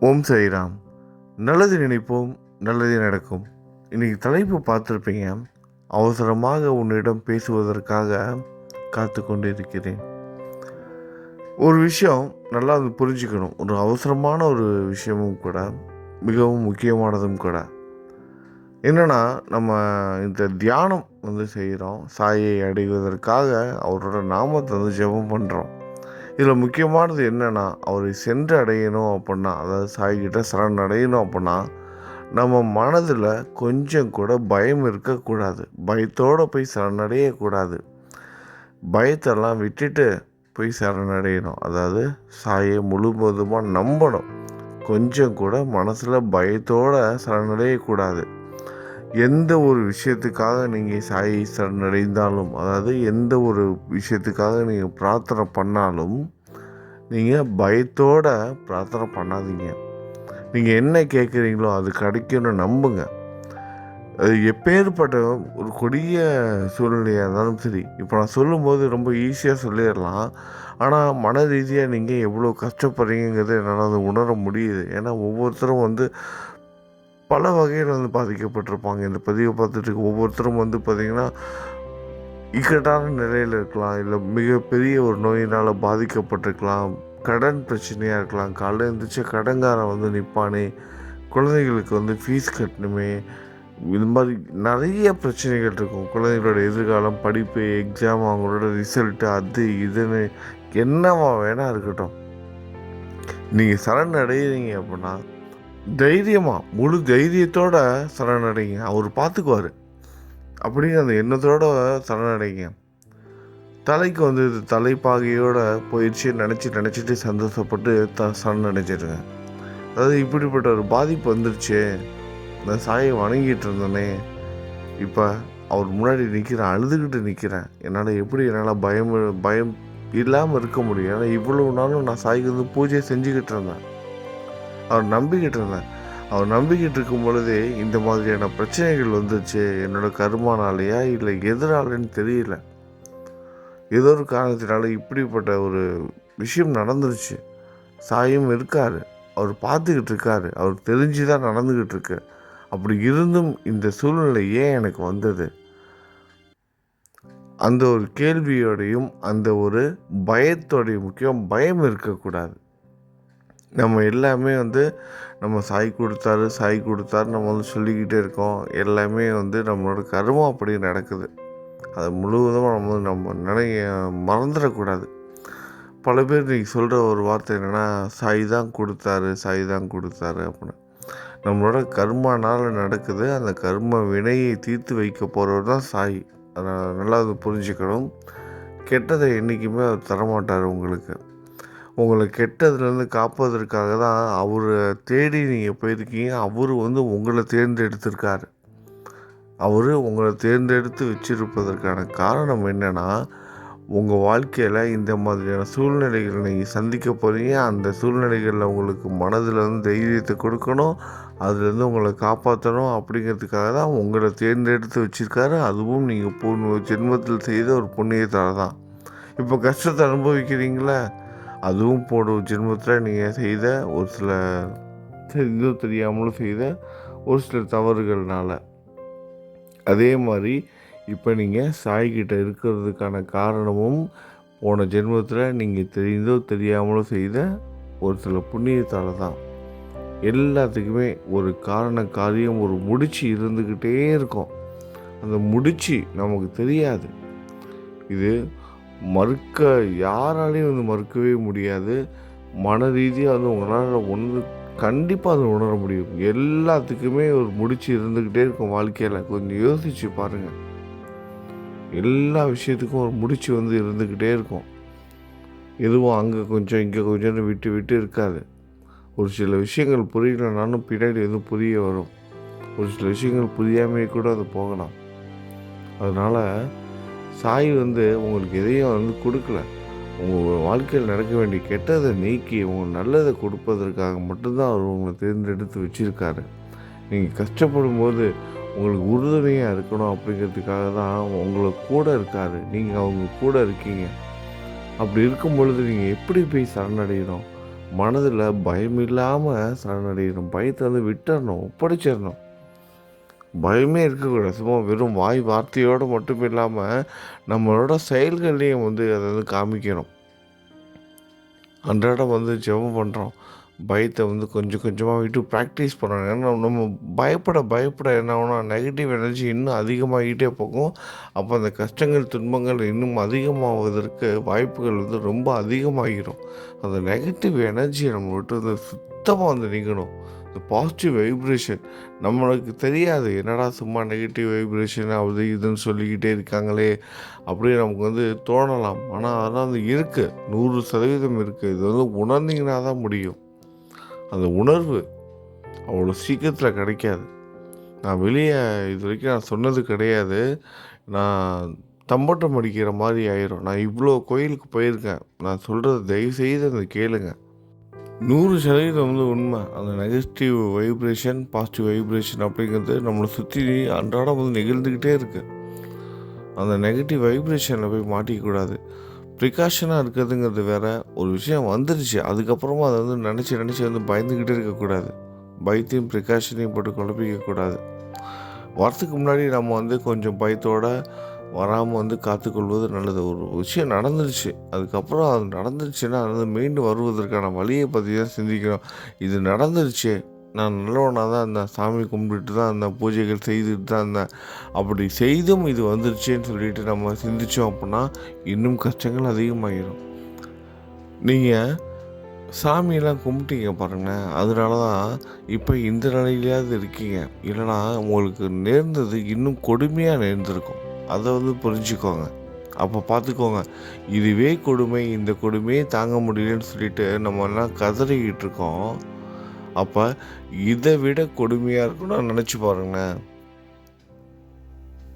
ஓம் சைராம் நல்லது நினைப்போம் நல்லதே நடக்கும். இன்றைக்கி தலைப்பு பார்த்துருப்பீங்க. அவசரமாக உன்னிடம் பேசுவதற்காக காத்து கொண்டு இருக்கிறேன் ஒரு விஷயம் நல்லா அது புரிஞ்சுக்கணும். ஒரு அவசரமான ஒரு விஷயமும் கூட மிகவும் முக்கியமானதும் கூட. என்னென்னா நம்ம இந்த தியானம் வந்து செய்கிறோம் சாயை அடைவதற்காக அவரோட நாமத்தை வந்து ஜெபம் பண்ணுறோம் இதில் முக்கியமானது என்னென்னா அவரை சென்று அடையணும் அப்படின்னா அதாவது சாய்கிட்ட சரண் அடையணும் அப்படின்னா நம்ம மனதில் கொஞ்சம் கூட பயம் இருக்கக்கூடாது. பயத்தோடு போய் சரணடையக்கூடாது. பயத்தெல்லாம் விட்டுட்டு போய் சரணடையணும். அதாவது சாயை முழுவதுமாக நம்பணும். கொஞ்சம் கூட மனசில் பயத்தோடு சரணடையக்கூடாது. எந்த ஒரு விஷயத்துக்காக நீங்கள் சாயை சரணடைந்தாலும் அதாவது எந்த ஒரு விஷயத்துக்காக நீங்கள் பிரார்த்தனை பண்ணாலும் நீங்கள் பயத்தோட பிரார்த்தனை பண்ணாதீங்க. நீங்கள் என்ன கேட்குறீங்களோ அது கிடைக்கும்னு நம்புங்க. அது எப்பேற்பட்ட ஒரு கொடிய சூழ்நிலையாக இருந்தாலும் சரி இப்போ நான் சொல்லும்போது ரொம்ப ஈஸியாக சொல்லிடலாம். ஆனால் மன ரீதியாக நீங்கள் எவ்வளோ கஷ்டப்படுறீங்கிறது என்னால் அதை உணர முடியுது. ஏன்னா ஒவ்வொருத்தரும் வந்து பல வகையில் வந்து பாதிக்கப்பட்டிருப்பாங்க. இந்த பதிவை பார்த்துட்டு ஒவ்வொருத்தரும் வந்து பார்த்திங்கன்னா இக்கட்டான நிலையில் இருக்கலாம். இல்லை மிகப்பெரிய ஒரு நோயினால் பாதிக்கப்பட்டிருக்கலாம். கடன் பிரச்சனையாக இருக்கலாம். காலைல எழுந்திரிச்ச கடன்காரன் வந்து நிற்பானே குழந்தைகளுக்கு வந்து ஃபீஸ் கட்டணுமே. இது மாதிரி நிறைய பிரச்சனைகள் இருக்கும். குழந்தைகளோட எதிர்காலம் படிப்பு எக்ஸாம் அவங்களோட ரிசல்ட்டு அது இதுன்னு என்னவா வேணா இருக்கட்டும். நீங்கள் சரண் அடையிறீங்க அப்படின்னா தைரியமாக முழு தைரியத்தோட சரணடைங்க. அவர் பார்த்துக்குவார் அப்படின்னு அந்த எண்ணத்தோட சரணடைங்க. தலைக்கு வந்து இது தலைப்பாகையோட போயிடுச்சு. நினச்சி நினச்சிட்டு சந்தோஷப்பட்டு த சரணடைஞ்சிடுங்க அதாவது இப்படிப்பட்ட ஒரு பாதிப்பு வந்துருச்சு. நான் சாயை வணங்கிட்டு இருந்தேனே இப்போ அவர் முன்னாடி நிற்கிறேன் அழுதுகிட்டு நிற்கிறேன் என்னால் எப்படி என்னால் பயம் பயம் இல்லாமல் இருக்க முடியும். ஏன்னா இவ்வளோ நாளும் நான் சாய்க்கு வந்து பூஜை செஞ்சுக்கிட்டு இருந்தேன். அவர் நம்பிக்கிட்டு இருந்தேன் அவர் நம்பிக்கிட்டு இருக்கும் பொழுதே இந்த மாதிரியான பிரச்சனைகள் வந்துச்சு. என்னோட கருமானாலையா இல்லை எதனாலன்னு தெரியல. ஏதோ ஒரு காரணத்தினால இப்படிப்பட்ட ஒரு விஷயம் நடந்துருச்சு. சாயும் இருக்கார். அவர் பார்த்துக்கிட்டு இருக்காரு. அவர் தெரிஞ்சு தான் நடந்துக்கிட்டு இருக்கு. அப்படி இருந்தும் இந்த சூழ்நிலை ஏன் எனக்கு வந்தது? அந்த ஒரு கேள்வியோடையும் அந்த ஒரு பயத்தோடையும் முக்கியம். பயம் இருக்கக்கூடாது. நம்ம எல்லாமே வந்து நம்ம சாய் கொடுத்தாரு சாய் கொடுத்தாரு நம்ம வந்து சொல்லிக்கிட்டே இருக்கோம். எல்லாமே வந்து நம்மளோட கர்மம் அப்படி நடக்குது. அதை முழுவதும் நம்ம வந்து நம்ம நினைய மறந்துடக்கூடாது. பல பேர் இன்றைக்கி சொல்கிற ஒரு வார்த்தை என்னென்னா சாய் தான் கொடுத்தாரு சாய் தான் கொடுத்தாரு அப்படின்னு. நம்மளோட கர்மானால் நடக்குது. அந்த கர்ம வினையை தீர்த்து வைக்க போகிறவர் தான் சாய். அதை நல்லா அது புரிஞ்சுக்கணும். கெட்டதை என்றைக்குமே அவர் தரமாட்டார் உங்களுக்கு. உங்களை கெட்டதுலேருந்து காப்பதற்காக தான் அவரை தேடி நீங்கள் போயிருக்கீங்க. அவர் வந்து உங்களை தேர்ந்தெடுத்திருக்காரு. அவர் உங்களை தேர்ந்தெடுத்து வச்சிருப்பதற்கான காரணம் என்னென்னா உங்கள் வாழ்க்கையில் இந்த மாதிரியான சூழ்நிலைகளை நீங்கள் சந்திக்க போகிறீங்க அந்த சூழ்நிலைகளில் உங்களுக்கு மனதில் வந்து தைரியத்தை கொடுக்கணும். அதுலேருந்து உங்களை காப்பாற்றணும் அப்படிங்கிறதுக்காக தான் உங்களை தேர்ந்தெடுத்து வச்சுருக்காரு. அதுவும் நீங்கள் பூர்ண ஜென்மத்தில் செய்த ஒரு புண்ணியத்தால் தான். இப்போ கஷ்டத்தை அனுபவிக்கிறீங்களே அதுவும் போடும் ஜென்மத்தில் நீங்கள் செய்த ஒரு சில தெரிந்தோ தெரியாமலும் செய்த ஒரு சில தவறுகள்னால். அதே மாதிரி இப்போ நீங்கள் சாய்கிட்ட இருக்கிறதுக்கான காரணமும் போன ஜென்மத்தில் நீங்கள் தெரிந்தோ தெரியாமலோ செய்த ஒரு சில புண்ணியத்தால் தான். எல்லாத்துக்குமே ஒரு காரண காரியம் ஒரு முடிச்சு இருந்துக்கிட்டே இருக்கும். அந்த முடிச்சு நமக்கு தெரியாது. இது மறுக்க யாராலையும் வந்து மறுக்கவே முடியாது. மன ரீதியாக வந்து உங்களால் ஒன்று கண்டிப்பாக அதை உணர முடியும். எல்லாத்துக்குமே ஒரு முடிச்சு இருந்துக்கிட்டே இருக்கும் வாழ்க்கையில். கொஞ்சம் யோசிச்சு பாருங்கள் எல்லா விஷயத்துக்கும் ஒரு முடிச்சு வந்து இருந்துக்கிட்டே இருக்கும். எதுவும் அங்கே கொஞ்சம் இங்கே கொஞ்சம்னு விட்டு விட்டு இருக்காது. ஒரு சில விஷயங்கள் புரியலனாலும் பின்னாடி எதுவும் புரிய வரும். ஒரு சில விஷயங்கள் புரியாமையே கூட அது போகலாம். அதனால் சாய் வந்து உங்களுக்கு எதையும் வந்து கொடுக்கல. உங்கள் வாழ்க்கையில் நடக்க வேண்டிய கெட்டதை நீக்கி உங்கள் நல்லதை கொடுப்பதற்காக மட்டும்தான் அவர் உங்களை தேர்ந்தெடுத்து வச்சுருக்காரு. நீங்கள் கஷ்டப்படும் போது உங்களுக்கு உறுதுணையாக இருக்கணும் அப்படிங்கிறதுக்காக தான் உங்களை கூட இருக்கார். நீங்கள் அவங்க கூட இருக்கீங்க. அப்படி இருக்கும் பொழுது நீங்கள் எப்படி போய் சரணடையணும்? மனதில் பயம் இல்லாமல் சரணடையணும். பயத்தை வந்து விட்டுறணும். ஒப்படைச்சிடணும். பயமே இருக்கக்கூடாது. சும்மா வெறும் வாய் வார்த்தையோடு மட்டும் இல்லாமல் நம்மளோட செயல்கள்லேயும் வந்து அதை வந்து காமிக்கணும். அன்றாடம் வந்து ஜெபம் பண்ணுறோம் பயத்தை வந்து கொஞ்சம் கொஞ்சமாக விட்டு ப்ராக்டிஸ் பண்ணணும். ஏன்னா நம்ம பயப்பட பயப்பட என்ன ஆகும்னா நெகட்டிவ் எனர்ஜி இன்னும் அதிகமாகிட்டே போகும். அப்போ அந்த கஷ்டங்கள் துன்பங்கள் இன்னும் அதிகமாவதற்கு வாய்ப்புகள் வந்து ரொம்ப அதிகமாகிடும் அந்த நெகட்டிவ் எனர்ஜியை நம்ம விட்டு வந்து சுத்தமாக வந்து நீங்கணும். இந்த பாசிட்டிவ் வைப்ரேஷன் நம்மளுக்கு தெரியாது. என்னடா சும்மா நெகட்டிவ் வைப்ரேஷன் அது இதுன்னு சொல்லிக்கிட்டே இருக்காங்களே. அப்படியே நமக்கு வந்து தோணலாம். ஆனால் அதெல்லாம் வந்து இருக்குது நூறு சதவீதம் இருக்குது இது வந்து உணர்ந்தீங்கன்னா தான் முடியும். அந்த உணர்வு அவ்வளோ சீக்கிரத்தில் கிடைக்காது. நான் வெளியே இது வரைக்கும் நான் சொன்னது கிடையாது. நான் தம்பட்டம் அடிக்கிற மாதிரி ஆயிரும். நான் இவ்வளோ கோயிலுக்கு போயிருக்கேன். நான் சொல்கிறது தயவுசெய்து அதை கேளுங்கள் நூறு சதவீதம் வந்து உண்மை. அந்த நெகட்டிவ் வைப்ரேஷன் பாசிட்டிவ் வைப்ரேஷன் அப்படிங்கிறது நம்மளை சுற்றி அன்றாடம் வந்து நிகழ்ந்துக்கிட்டே இருக்குது அந்த நெகட்டிவ் வைப்ரேஷனில் போய் மாட்டிக்கக்கூடாது. ப்ரிகாஷனாக இருக்கிறதுங்கிறது வேற ஒரு விஷயம் வந்துருச்சு. அதுக்கப்புறமா அதை வந்து நினச்சி நினச்சி வந்து பயந்துக்கிட்டே இருக்கக்கூடாது. பயத்தையும் ப்ரிகாஷனையும் போட்டு குழப்பிக்கக்கூடாது. வரத்துக்கு முன்னாடி நம்ம வந்து கொஞ்சம் பயத்தோட வராமல் வந்து காத்துக்கொள்வது நல்லது. ஒரு விஷயம் நடந்துருச்சு. அதுக்கப்புறம் அது நடந்துருச்சுன்னா அது வந்து மீண்டும் வருவதற்கான வழியை பற்றி தான் சிந்திக்கிறோம். இது நடந்துருச்சு. நான் நல்லவனாக தான் இருந்தேன். சாமி கும்பிட்டுட்டு தான் இருந்தேன். பூஜைகள் செய்துட்டு தான் இருந்தேன். அப்படி செய்தும் இது வந்துருச்சுன்னு சொல்லிட்டு நம்ம சிந்திச்சோம் அப்படின்னா இன்னும் கஷ்டங்கள் அதிகமாகிடும் நீங்கள் சாமியெல்லாம் கும்பிட்டீங்க பாருங்களேன். அதனால தான் இப்போ இந்த நிலையிலாவது இருக்கீங்க. இல்லைனா உங்களுக்கு நேர்ந்தது இன்னும் கொடுமையாக நேர்ந்திருக்கும். அதை வந்து புரிஞ்சுக்கோங்க. அப்போ பார்த்துக்கோங்க. இதுவே கொடுமை இந்த கொடுமையே தாங்க முடியலன்னு சொல்லிட்டு நம்ம எல்லாம் கதறிக்கிட்டு இருக்கோம். அப்போ இதை விட கொடுமையாக இருக்குன்னு நினச்சி பாருங்களேன்.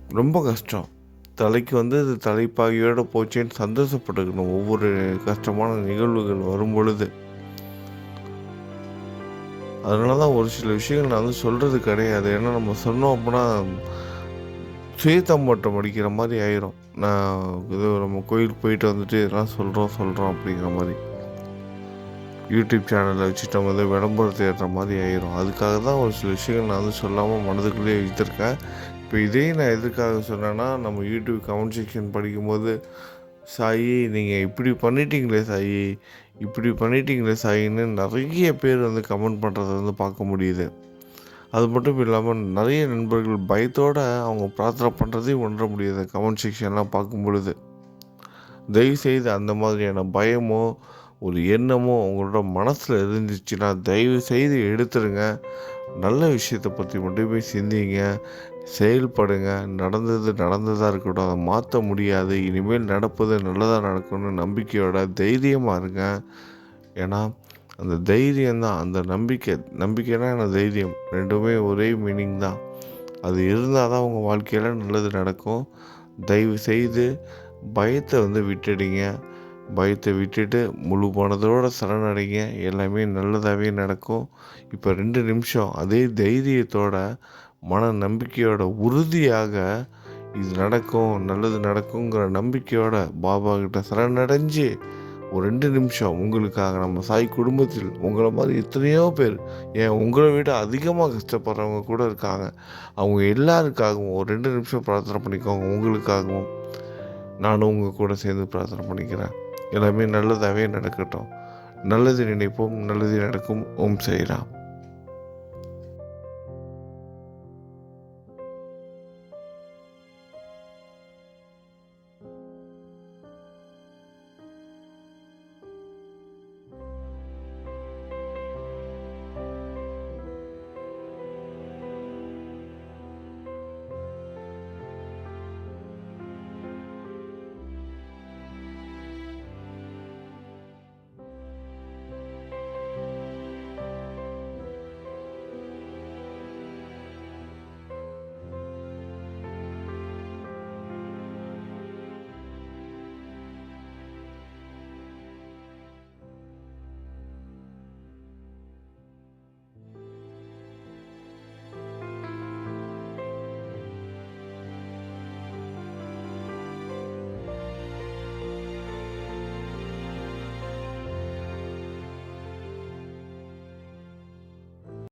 ரொம்ப கஷ்டம். தலைக்கு வந்து இது தலைப்பாகியோடு போச்சேன்னு சந்தோஷப்பட்டுக்கணும். ஒவ்வொரு கஷ்டமான நிகழ்வுகள் வரும் பொழுது. அதனால தான் ஒரு சில விஷயங்கள் நான் வந்து சொல்கிறது கிடையாது. ஏன்னா நம்ம சொன்னோம் அப்படின்னா சுயத்தம்பட்டம் அடிக்கிற மாதிரி ஆயிரும். நான் இது நம்ம கோயிலுக்கு போயிட்டு வந்துட்டு இதெல்லாம் சொல்கிறோம் சொல்கிறோம் அப்படிங்கிற மாதிரி. யூடியூப் சேனலில் வச்சுட்டு நம்ம வந்து விளம்பரத்தை ஏற்ற மாதிரி ஆயிரும். அதுக்காக தான் ஒரு சில விஷயங்கள் நான் வந்து சொல்லாமல் மனதுக்குள்ளேயே வச்சுருக்கேன் இப்போ இதே நான் எதுக்காக சொன்னேன்னா நம்ம யூடியூப் கமெண்ட் செக்ஷன் படிக்கும்போது சாயி நீங்கள் இப்படி பண்ணிட்டீங்களே சாயி இப்படி பண்ணிட்டீங்களே சாயின்னு நிறைய பேர் வந்து கமெண்ட் பண்ணுறத வந்து பார்க்க முடியுது. அது மட்டும் இல்லாமல் நிறைய நண்பர்கள் பயத்தோடு அவங்க பிரார்த்தனை பண்ணுறதையும் உணர முடியாது. கமெண்ட் செக்ஷன்லாம் பார்க்கும் பொழுது தயவுசெய்து அந்த மாதிரியான பயமோ ஒரு எண்ணமோ உங்களோட மனசில் இருந்துச்சுன்னா தயவு செய்து எடுத்துருங்க. நல்ல விஷயத்தை பற்றி மட்டுமே சிந்திங்க. செயல்படுங்க. நடந்தது நடந்ததாக இருக்கட்டும். அதை மாற்ற முடியாது. இனிமேல் நடப்பது நல்லதாக நடக்கும்னு நம்பிக்கையோட தைரியமாக இருங்க. ஏன்னா அந்த தைரியம் தான் அந்த நம்பிக்கை. நம்பிக்கைனா எனக்கு தைரியம். ரெண்டுமே ஒரே மீனிங் தான். அது இருந்தால் தான் உங்கள் வாழ்க்கையில் நல்லது நடக்கும். தயவு செய்து பயத்தை வந்து விட்டுடுங்க. பயத்தை விட்டுட்டு முழு போனதோடு சரணடைங்க. எல்லாமே நல்லதாகவே நடக்கும். இப்போ ரெண்டு நிமிஷம். அதே தைரியத்தோட மன நம்பிக்கையோட உறுதியாக இது நடக்கும் நல்லது நடக்குங்கிற நம்பிக்கையோட பாபா கிட்ட சரணடைஞ்சு ஒரு ரெண்டு நிமிஷம் உங்களுக்காக நம்ம சாய் குடும்பத்தில் உங்களை மாதிரி எத்தனையோ பேர் ஏன் உங்களை விட அதிகமாக கஷ்டப்படுறவங்க கூட இருக்காங்க. அவங்க எல்லாருக்காகவும் ஒரு ரெண்டு நிமிஷம் பிரார்த்தனை பண்ணிக்கோங்க. உங்களுக்காகவும் நானும் உங்கள் கூட சேர்ந்து பிரார்த்தனை பண்ணிக்கிறேன். எல்லாமே நல்லதாகவே நடக்கட்டும். நல்லது நினைப்போம் நல்லது நடக்கும். ஓம் செய்கிறான்